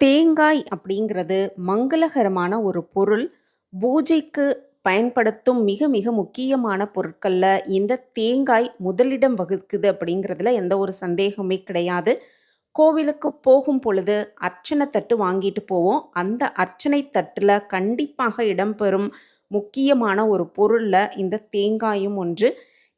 தேங்காய் அப்படிங்கிறது மங்களகரமான ஒரு பொருள். பூஜைக்கு பயன்படுத்தும் மிக மிக முக்கியமான பொருட்களில் இந்த தேங்காய் முதலிடம் வகுக்குது அப்படிங்கிறதுல எந்த ஒரு சந்தேகமே கிடையாது. கோவிலுக்கு போகும் பொழுது அர்ச்சனை தட்டு வாங்கிட்டு போவோம். அந்த அர்ச்சனை தட்டில் கண்டிப்பாக இடம்பெறும் முக்கியமான ஒரு பொருளில் இந்த தேங்காயும் ஒன்று.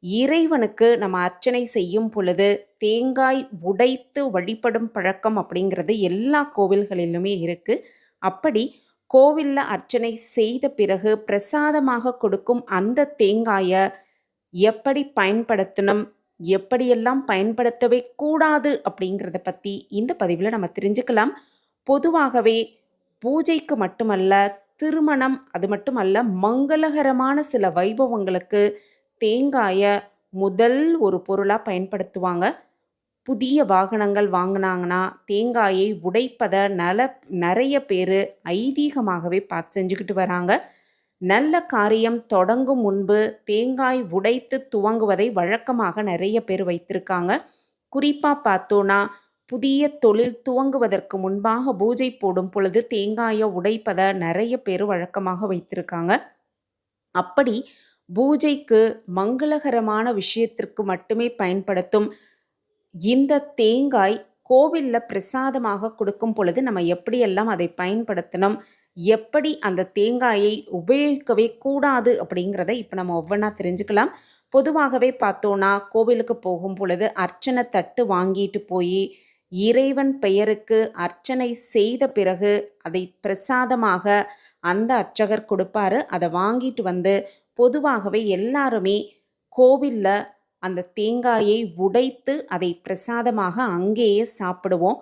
இறைவனுக்கு நம்ம அர்ச்சனை செய்யும் பொழுது தேங்காய் உடைத்து வழிபடும் பழக்கம் அப்படிங்கிறது எல்லா கோவில்களிலுமே இருக்குது அப்படி கோவிலில் அர்ச்சனை செய்த பிறகு பிரசாதமாக கொடுக்கும் அந்த தேங்காயை எப்படி பயன்படுத்தணும்? எப்படியெல்லாம் பயன்படுத்தவே கூடாது? அப்படிங்கிறத பற்றி இந்த பதிவில் நம்ம தெரிஞ்சுக்கலாம். பொதுவாகவே பூஜைக்கு மட்டுமல்ல, திருமணம் அது மட்டுமல்ல, மங்களகரமான சில வைபவங்களுக்கு தேங்காயை முதல் ஒரு பொருளாக பயன்படுத்துவாங்க. புதிய வாகனங்கள் வாங்குனாங்கன்னா, தேங்காயை உடைப்பதை நல நிறைய பேர் ஐதீகமாகவே பார்த்து செஞ்சுக்கிட்டு வராங்க. நல்ல காரியம் தொடங்கும் முன்பு தேங்காய் உடைத்து துவங்குவதை வழக்கமாக நிறைய பேர் வைத்திருக்காங்க. குறிப்பாக பார்த்தோன்னா, புதிய தொழில் துவங்குவதற்கு முன்பாக பூஜை போடும் பொழுது தேங்காயை உடைப்பதை நிறைய பேர் வழக்கமாக வைத்திருக்காங்க. அப்படி பூஜைக்கு மங்களகரமான விஷயத்திற்கு மட்டுமே பயன்படுத்தும் இந்த தேங்காய் கோவிலில் பிரசாதமாக கொடுக்கும் பொழுது நம்ம எப்படியெல்லாம் அதை பயன்படுத்தணும்? எப்படி அந்த தேங்காயை உபயோகிக்கவே கூடாது? அப்படிங்கிறத இப்போ நம்ம ஒவ்வொன்றா தெரிஞ்சுக்கலாம். பொதுவாகவே பார்த்தோன்னா, கோவிலுக்கு போகும் பொழுது அர்ச்சனை தட்டு வாங்கிட்டு போய் இறைவன் பெயருக்கு அர்ச்சனை செய்த பிறகு அதை பிரசாதமாக அந்த அர்ச்சகர் கொடுப்பாரு. அதை வாங்கிட்டு வந்து பொதுவாகவே எல்லாருமே கோவில்ல அந்த தேங்காயை உடைத்து அதை பிரசாதமாக அங்கேயே சாப்பிடுவோம்.